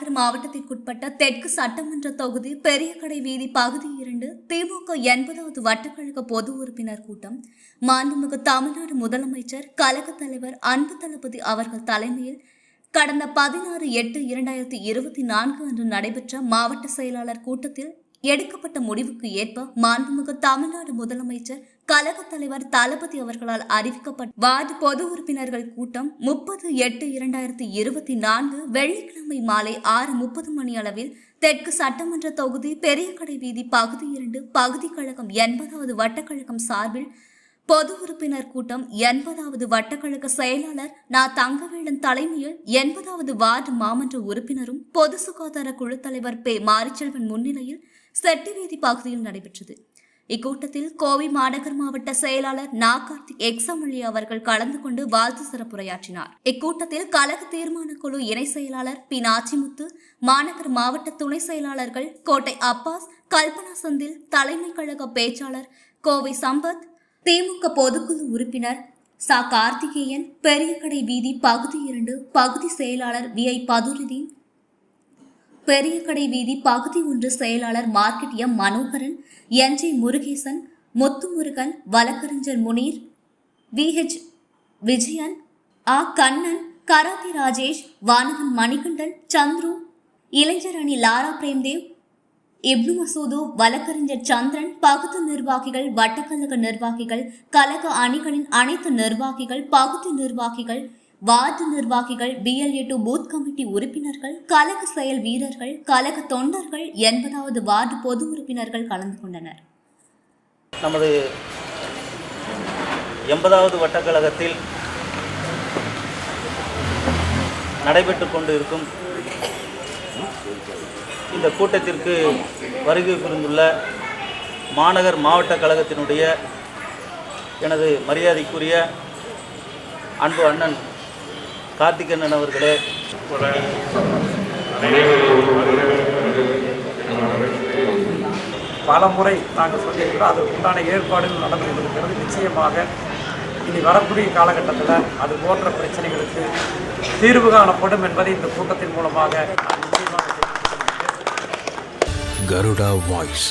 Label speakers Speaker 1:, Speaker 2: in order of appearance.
Speaker 1: விருதுநகர் மாவட்டத்திற்குட்பட்ட தெற்கு சட்டமன்ற தொகுதி பெரிய கடை வீதி பகுதி இரண்டு திமுக எண்பதாவது வட்டக்கழக பொது உறுப்பினர் கூட்டம். மாண்புமிகு தமிழ்நாடு முதலமைச்சர் கழக தலைவர் அன்பு தளபதி அவர்கள் தலைமையில் கடந்த பதினாறு எட்டு இரண்டாயிரத்தி இருபத்தி நான்கு அன்று நடைபெற்ற மாவட்ட செயலாளர் கூட்டத்தில் எடுக்கப்பட்ட முடிவுக்கு ஏற்ப மாண்புமிகு தமிழ்நாடு முதலமைச்சர் கழக தலைவர் தளபதி அவர்களால் அறிவிக்கப்பட்ட வார்டு பொது உறுப்பினர்கள் கூட்டம் முப்பது எட்டு இரண்டாயிரத்தி இருபத்தி நான்கு வெள்ளிக்கிழமை மாலை ஆறு முப்பது மணி அளவில் தெற்கு சட்டமன்ற தொகுதி பெரியகடை வீதி பகுதி இரண்டு பகுதி கழகம் எண்பதாவது வட்டக்கழகம் சார்பில் பொது உறுப்பினர் கூட்டம் எண்பதாவது வட்டக்கழக செயலாளர் நா. தங்கவேலன் தலைமையில் எண்பதாவது வார்டு மாமன்ற உறுப்பினரும் பொது சுகாதார குழு தலைவர் பே. மாரிச்செல்வன் முன்னிலையில் செட்டிவீதி பகுதியில் நடைபெற்றது. இக்கூட்டத்தில் கோவை மாநகர் மாவட்ட செயலாளர் நா. கார்த்திக் எக்ஸாமொழி அவர்கள் கலந்து கொண்டு வாழ்த்து சிறப்புரையாற்றினார். இக்கூட்டத்தில் கழக தீர்மான குழு இணை செயலாளர் பி நாச்சிமுத்து மாநகர் மாவட்ட துணை செயலாளர்கள் கோட்டை அப்பாஸ் கல்பனா சந்தில் தலைமை கழக பேச்சாளர் கோவை சம்பத் திமுக பொதுக்குழு உறுப்பினர் சா. கார்த்திகேயன் பெரியகடை வீதி பகுதி இரண்டு பகுதி செயலாளர் வி. ஐ. பதுருதீன் பெரியகடை வீதி பகுதி ஒன்று செயலாளர் market M. Manoharan N. J. Murugesan Muthumurugan வழக்கறிஞர் முனீர் வி. ஹெச். விஜயன் ஆ. கண்ணன் கராத்தி ராஜேஷ் வானகன் மணிகண்டன் சந்துரு இளைஞர் அணி லாரா பிரேம்தேவ் இப்னு மசூது வழக்கறிஞர் சந்திரன் பகுதி நிர்வாகிகள் வட்டக்கழக நிர்வாகிகள் கழக அணிகளின் அனைத்து நிர்வாகிகள் பகுதி நிர்வாகிகள் வார்டு நிர்வாகிகள் பிஎல்ஏ டு பூத் கமிட்டி உறுப்பினர்கள் கழக செயல் வீரர்கள் கழக தொண்டர்கள் எண்பதாவது வார்டு பொது உறுப்பினர்கள் கலந்து கொண்டனர்.
Speaker 2: நமது எண்பதாவது வட்டக்கழகத்தில் நடைபெற்று கொண்டு இருக்கும் இந்த கூட்டத்திற்கு வருகை புரிந்துள்ள மாநகர் மாவட்ட கழகத்தினுடைய எனது மரியாதைக்குரிய அன்பு அண்ணன் கார்த்திகண்ணன் அவர்களே.
Speaker 3: பல முறை நாங்கள் சொல்லியிருக்கிறோம் அது உண்டான ஏற்பாடுகள் நடந்து கொண்டிருக்கிறது நிச்சயமாக இனி வரக்கூடிய காலகட்டத்தில் அது போன்ற பிரச்சனைகளுக்கு தீர்வு காணப்படும் என்பதை இந்த கூட்டத்தின் மூலமாக நிச்சயமாக
Speaker 4: గరుడ వాయిస్.